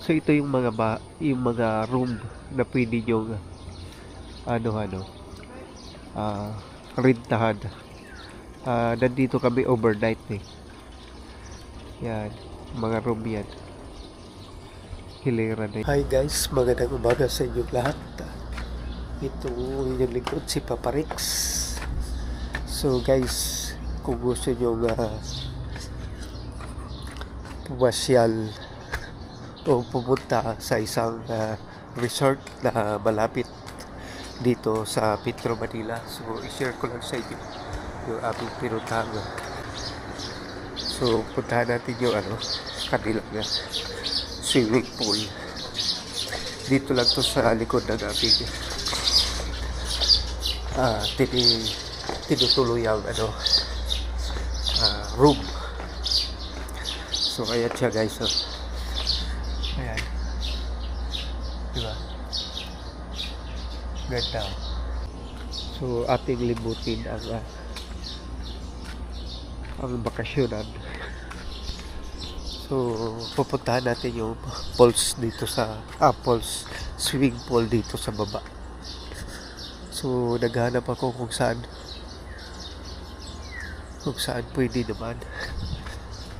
So ito yung mga ba, yung mga room na pwede nyo ano ano ah rentahan. Ah, nandito kami overnight eh. Yan, mga room yan. Hilera na Hi guys, magandang umaga sa inyo lahat. Ito yung lingkod si Papa Rex. So guys, kung gusto nyo nga pumasyal o pumunta sa isang ah, resort na malapit dito sa Petro Manila. So, i-share ko lang sa inyo yung aming pinuntahan. So, puntahan natin yung ano, kanila na swimming pool. Dito lang to sa likod ng aming ah, tini, tinutuloy ang ano, ah, room. So, ayan siya guys. Oh. Ayan. Diba? Ganda. So, ating libutin ang ah, ang bakasyonan. So, pupuntahan natin yung falls dito sa ah, falls swimming pool dito sa baba. So, naghanap ako kung saan kung saan pwede naman.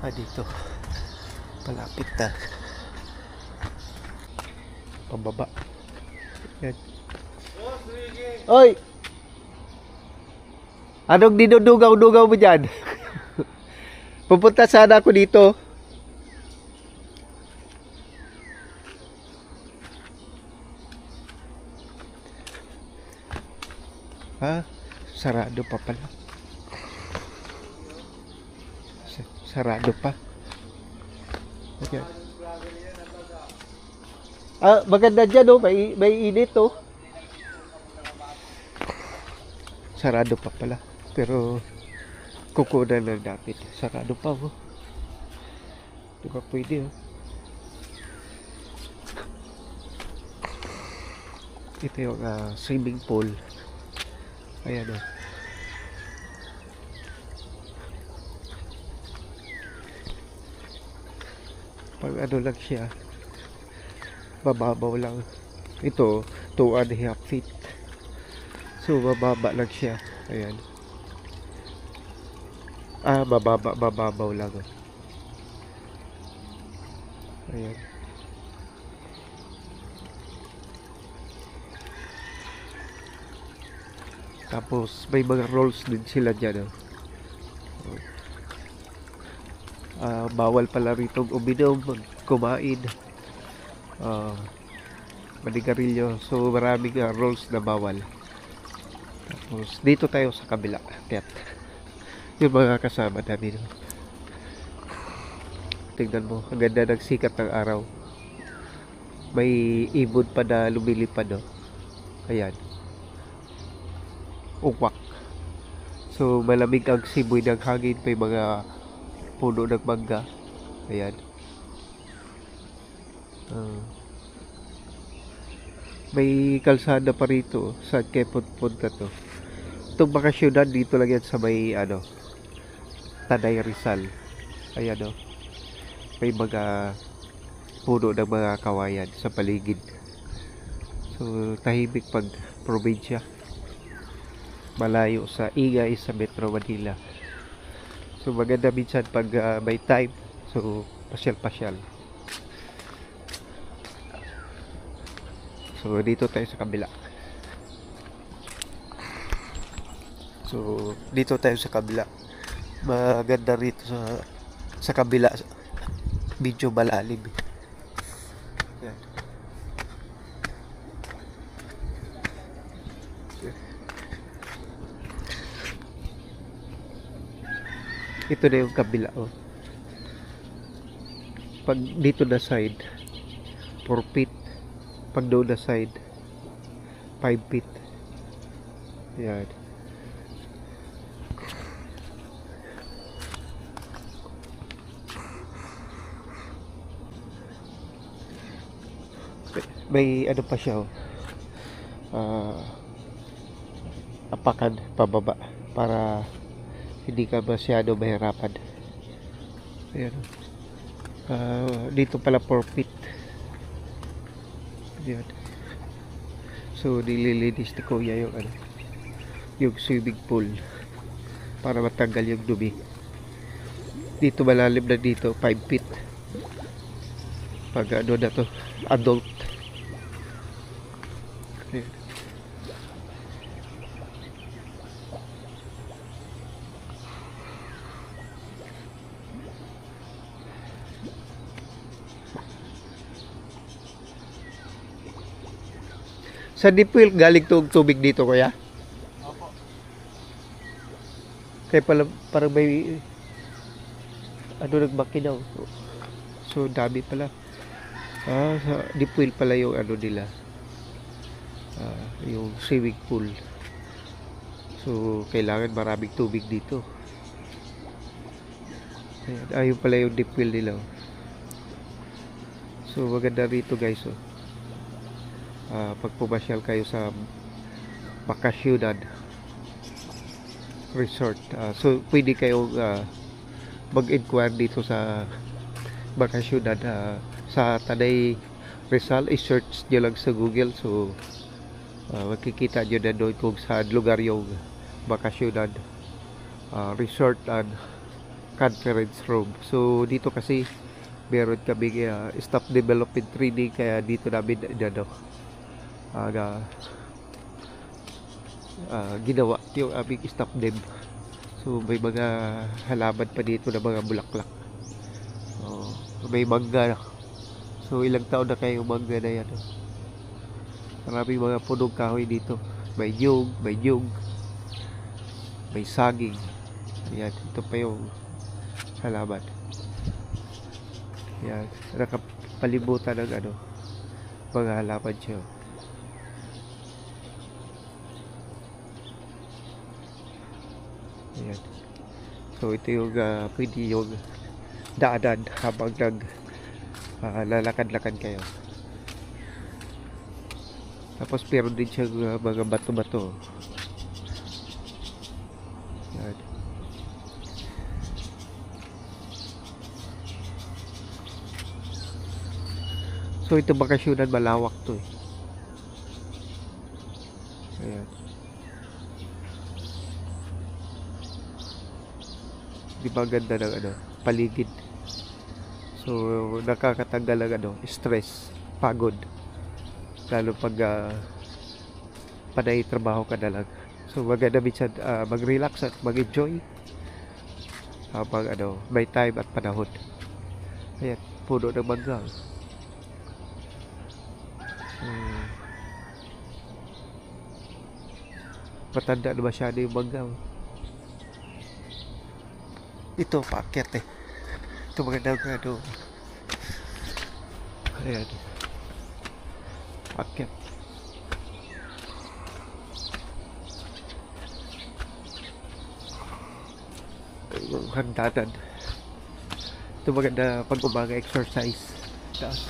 Ah, dito. Palapit na. Pababa. Yan. Oy! Anong dinudugaw-dugaw mo dyan? Pupunta sana ako dito. Ha? Sarado pa pala. Sa- Sarado pa. Okay. Ah, maganda dyan, oh. May, may init, oh. Sarado pa pala. Pero, kukunan lang natin. Sarado pa, oh. Di ba pwede, oh. Ito yung ah, swimming pool. Ayan, oh. Pag ano lang siya, mababaw lang. Ito, 2 and a half feet. So, mababa lang siya. Ayan. Ah, mababa, mababaw lang. Ayan. Tapos, may mga rolls din sila dyan. Oh. Ah, bawal pala rito uminom, kumain. Ah, manigarilyo. So, maraming ah, rolls na bawal. Tapos, dito tayo sa kabila. Kaya, yung mga kasama namin. Tingnan mo, ang ganda ng sikat ng araw. May ibon pa na lumilipad, no? Ayan. Uwak. So, malamig ang simoy ng hangin. May mga puno ng mangga. Ayan. Ah. may kalsada pa rito sa punta to. Itong bakasyonan dito lang yan sa may ano Tanay Rizal. Ayan o. May mga puno ng mga kawayan sa paligid. So tahimik pag probinsya. Malayo sa ingay sa Metro Manila. So maganda minsan pag ah, may time. So pasyal-pasyal. So dito tayo sa kabila. So dito tayo sa kabila. Maganda rito sa sa kabila. Medyo malalim. Yan. Ito na yung kabila oh. Pag dito na side 4 feet pag doon na side 5 feet yan may ano pa siya oh. Ah, apakan pababa para hindi ka masyado mahirapan ayan. Ah, dito pala 4 feet Yan. So, nililinis ni Kuya yung ano, yung swimming pool para matanggal yung dumi. Dito malalim na dito, 5 feet. Pag ano na to, adult. Ayan. Sa deep well, galing to tubig dito, kuya? Opo. Kaya pala, parang may, ano, nagbaki daw. So, dami pala. Ah, sa deep well pala yung ano nila. Ah, yung swimming pool. So, kailangan maraming tubig dito. Ayan, ah, yun pala yung deep well nila. oh. So, maganda rito guys. Oh. Ah, pag pumasyal kayo sa Bakasyunan Resort. Ah, so, pwede kayong ah, mag-inquire dito sa Bakasyunan ah, sa Tanay Rizal. I-search nyo lang sa Google. So, ah, makikita nyo na doon kung saan lugar yung Bakasyunan ah, Resort and Conference Room. So, dito kasi meron kami uh, staff development training kaya dito namin ano, aga ah, ginawa yung aming staff dem. So may mga halaman pa dito na mga bulaklak. Oh, may mangga. So ilang taon na kayo mangga na yan. oh. Maraming mga punong kahoy dito. May nyug, may nyug, may saging. Ayan, ito pa yung halaman. Yan, nakapalibutan ng ano, mga halaman siya. Ayan. So ito yung uh, pwede yung daanan habang nag ah, lalakad-lakad kayo. Tapos meron din siyang ah, mga bato-bato. So ito bakasyonan malawak to eh. Ayan. Di ba ganda ng ano, paligid. So nakakatanggal ng ano, stress, pagod. Lalo pag uh, panay trabaho ka na lang. So maganda minsan ah, mag-relax at mag-enjoy habang ano, may time at panahon. Ayan, puno ng mangga. Hmm. Matanda na masyado yung mangga. Eh. Ito maganda ang ano. Ayan. Paakyat. Yung hagdanan. Ito maganda pag umaga exercise. Taas.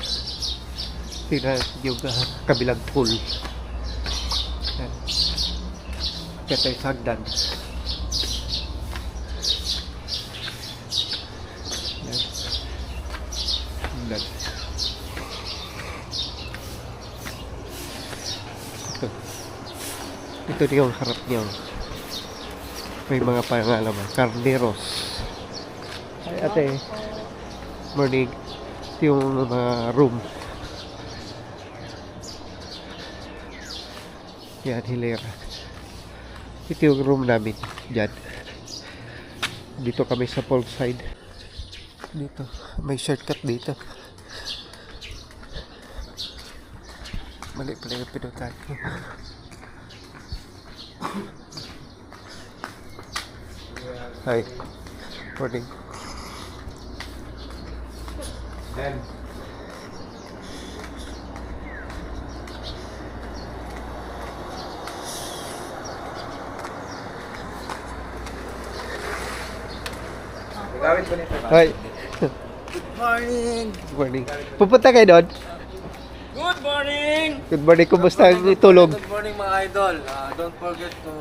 Tingnan yung uh, kabilang pool. Ayan. Kaya tayo. Ito yung harap niya. oh. May mga pangalaman. Carneros. Ay, ate. Morning. Ito yung mga room. Yan, hilera. Ito yung room namin. Diyan. Dito kami sa pole side. Dito. May shortcut dito. Mali pala yung pinuntahan ko. Hi. Morning. Then. Hi. Good morning! Morning. Pupunta kayo doon? Good morning! Good morning. Kumusta ang tulog? Good morning mga idol. Ah, don't forget to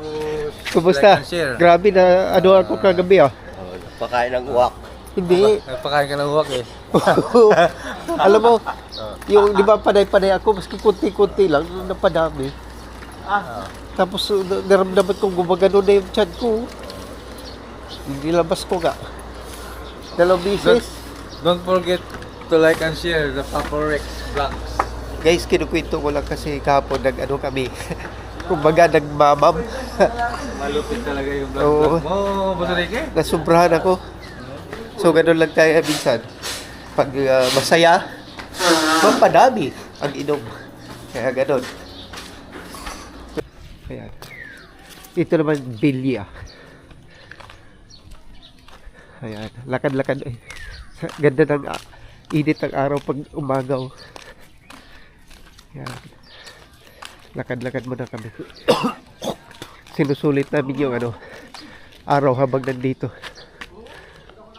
Kumusta? like and share. Grabe na ano ako kagabi ah. Oh, pakain ng uwak. Hindi. Nagpakain ka ng uwak eh. Alam mo, yung di ba panay-panay ako, maski kunti-kunti lang, napadami. Ah. Tapos uh, na- naramdaman kong gumagano na yung tiyan ko. Nilabas ko nga. Dalawang bisis. Don't forget to like and share the Papa Rex vlogs. Guys, kinukwento ko lang kasi kahapon nag-ano kami. Kumbaga nagmamam. Malupit talaga yung Oo. vlog mo, Boss Ricky. Nasubrahan ako. So, ganun lang tayo eh, minsan. Pag uh, masaya, mapadami ang inom. Kaya ganun. Ayan. Ito naman, bilya. Ayan. Lakad-lakad. Ganda ng ah, init ng araw pag umagaw. Ayan. Lakad-lakad muna kami. Sinusulit namin yung ano, araw habang nandito.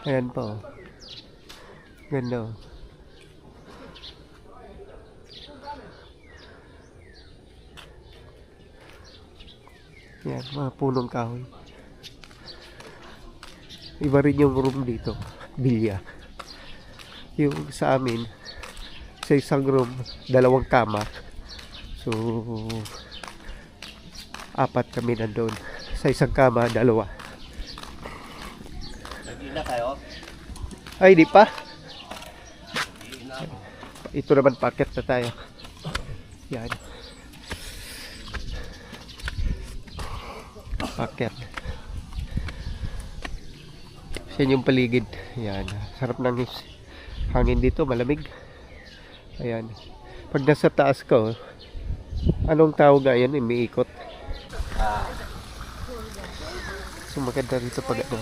Ayan po. Ganda oh. Yan, mga punong kahoy. Iba rin yung room dito. Bilya. Yung sa amin, sa isang room, dalawang kama. So, apat kami nandun. Sa isang kama, dalawa. Nag-ina kayo? Ay, di pa. Ito naman packet na tayo. Yan. Packet. Yan yung paligid. Yan. Sarap ng hangin dito, malamig. Ayan. Pag nasa taas ka, oh, anong tawag nga yan? Umiikot. So maganda rito pag ano.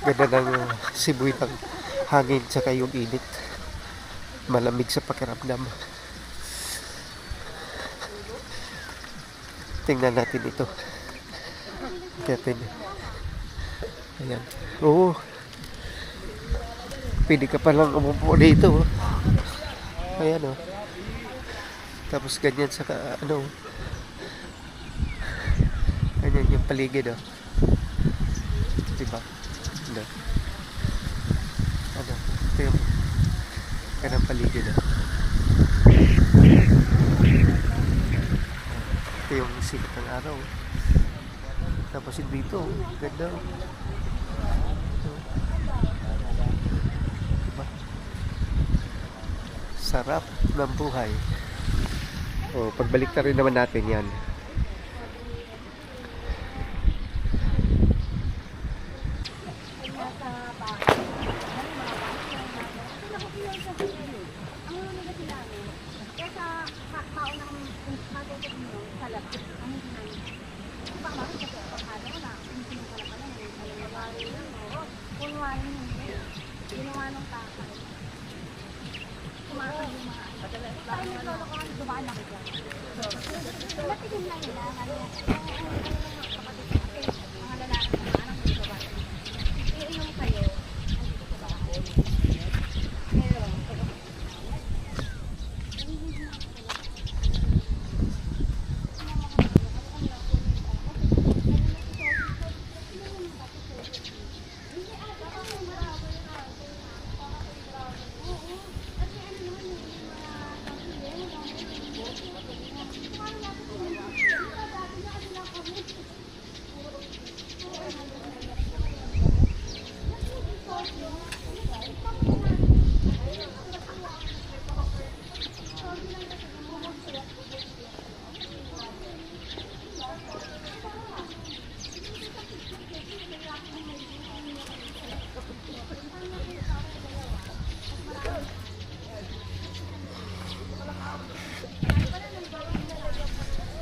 Ganda ng siboy ng hangin tsaka yung init. Malamig sa pakiramdam. Tingnan natin ito. Natin. Ayan. Oo. Pwede ka palang umupo dito. oh. Ayan oh. Tapos ganyan sa ano. Ganyan yung paligid oh. Diba? Ano? Ano? Ito yung kanang paligid ah. Ito yung sikat ng araw. Tapos dito, oh, ganda. oh. Ito. Diba? Sarap ng buhay. Oh, pagbalik na rin naman natin yan.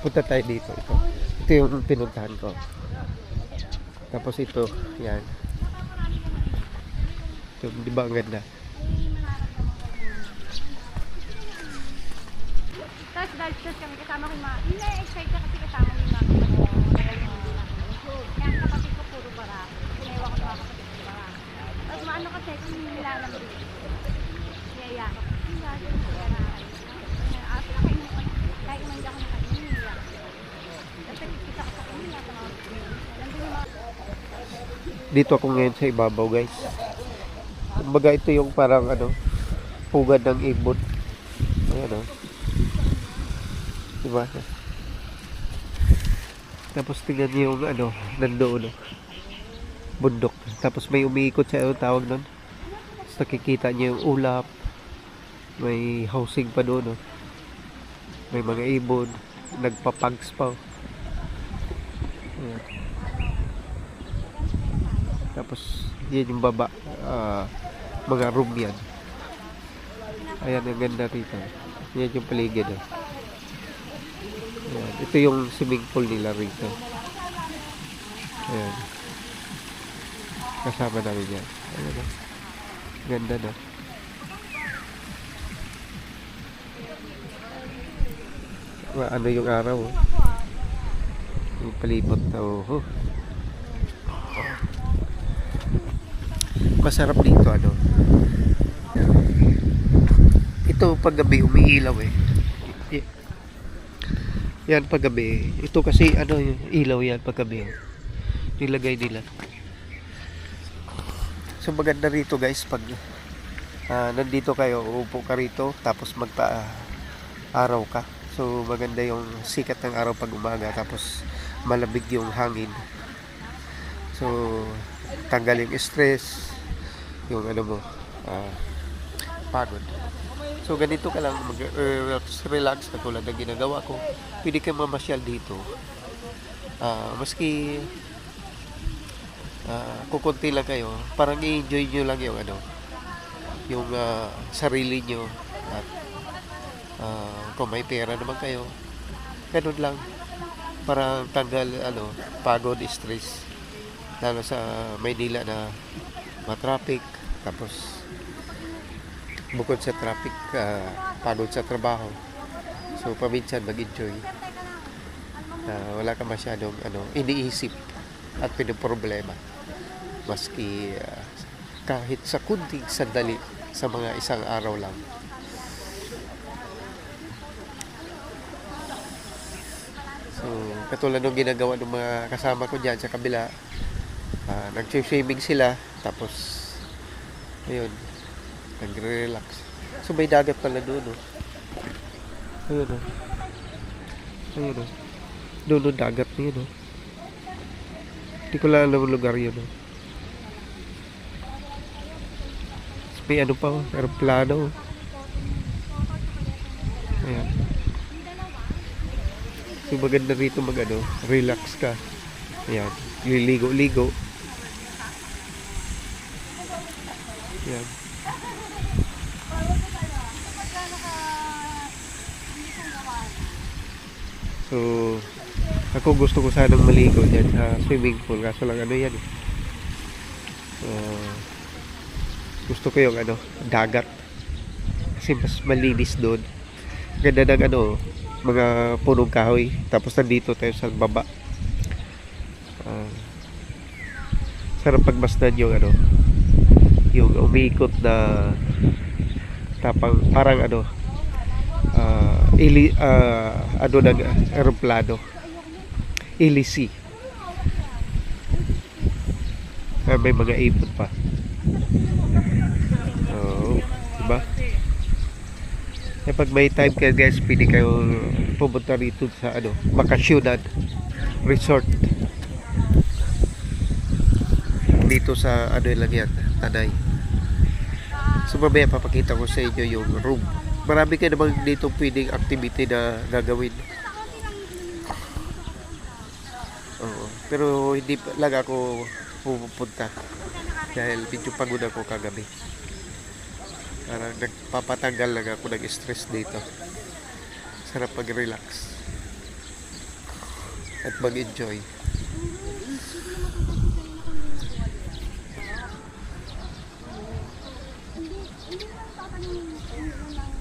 Punta tayo dito. Ito. Ito yung pinuntahan ko. Tapos ito yan. Ito di ba ang ganda Tapos dahil sa kami kasama ko yung mga, hindi, excited ka kasi kasama ko yung mga kapatid ko. Kaya yung hindi namin. Kaya ang kapatid ko puro bara. Sinewa ko yung mga kapatid ko bara. Tapos maano kasi kung nilalang din. Kaya ko. Hindi lagi ko kaya na. At nakainin ko. Kahit naman hindi ako nakainin. Kasi kita ko sa kanila. sa mga- Nandun yung mga Dito ako ngayon sa ibabaw guys. Kumbaga ito yung parang ano, pugad ng ibon. Ayan o. Diba? Tapos tingnan niyo yung ano, nandoon o. Bundok. Tapos may umiikot sa ano tawag nun. Tapos nakikita niyo yung ulap. May housing pa doon o. May mga ibon. Nagpapags pa o. Ayan. Tapos, yan yung baba. ah, mga room yan. Ayan, ang ganda rito. Yan yung paligid. Oh. Ayan. Ito yung swimming pool nila rito. Ayan. Kasama namin yan. Ayan, oh. Ganda na. Ano yung araw? Oh. Yung palibot na oh. Masarap dito ano. Ito paggabi umiilaw eh. Yan paggabi. Ito kasi ano yung ilaw yan paggabi. oh. Nilagay nila. So maganda rito guys pag ah, nandito kayo, uupo ka rito tapos magpa araw ka. So maganda yung sikat ng araw pag umaga tapos malamig yung hangin. So tanggal yung stress, yung ano mo, ah, pagod. So ganito ka lang mag uh, relax katulad ng ginagawa ko. Pwede kang mamasyal dito. Ah, maski ah, kukunti lang kayo, parang i-enjoy nyo lang yung ano, yung ah, sarili nyo at ah, kung may pera naman kayo, ganun lang para tanggal ano, pagod, stress lalo sa Maynila na matraffic tapos bukod sa traffic ah, pagod sa trabaho so paminsan mag-enjoy. Na wala ka masyadong ano, iniisip at pinoproblema. Maski ah, kahit sa kunting sandali sa mga isang araw lang. So, katulad ng ginagawa ng mga kasama ko dyan sa kabila, uh, nag-swimming sila, tapos, ayun, nagre-relax. So, dagat pala doon, no? Ayun, no? Ayun, no? Doon, no, dagat na yun, no? Hindi ko lang alam lugar yun, no? Tapos May ano pa, oh, aeroplano. oh. Ayan. So maganda rito mag ano, relax ka. Ayan, liligo-ligo. Ayan. So, ako gusto ko sanang maligo dyan sa swimming pool. Kaso lang ano yan eh. Ah, gusto ko yung ano, dagat. Kasi mas malinis doon. Ganda ng ano, mga punong kahoy. Tapos nandito tayo sa baba. Ah, sarap pagmasdan yung ano, yung umiikot na tapang parang ano, ah, ili, ah, ano ng aeroplano. Ilisi. Ah, may mga ipot pa. Oh, diba? Eh, pag may time kayo guys, pwede kayo pumunta rito sa ano, Makasyonan Resort. Dito sa ano lang yan, Tanay. So mamaya papakita ko sa inyo yung room. Marami kayo naman dito pwedeng activity na gagawin. Oo. Pero hindi lang ako pupunta. Dahil medyo pagod ako kagabi. Parang nagpapatanggal lang ako ng stress dito. Sarap mag-relax. At mag-enjoy. Basta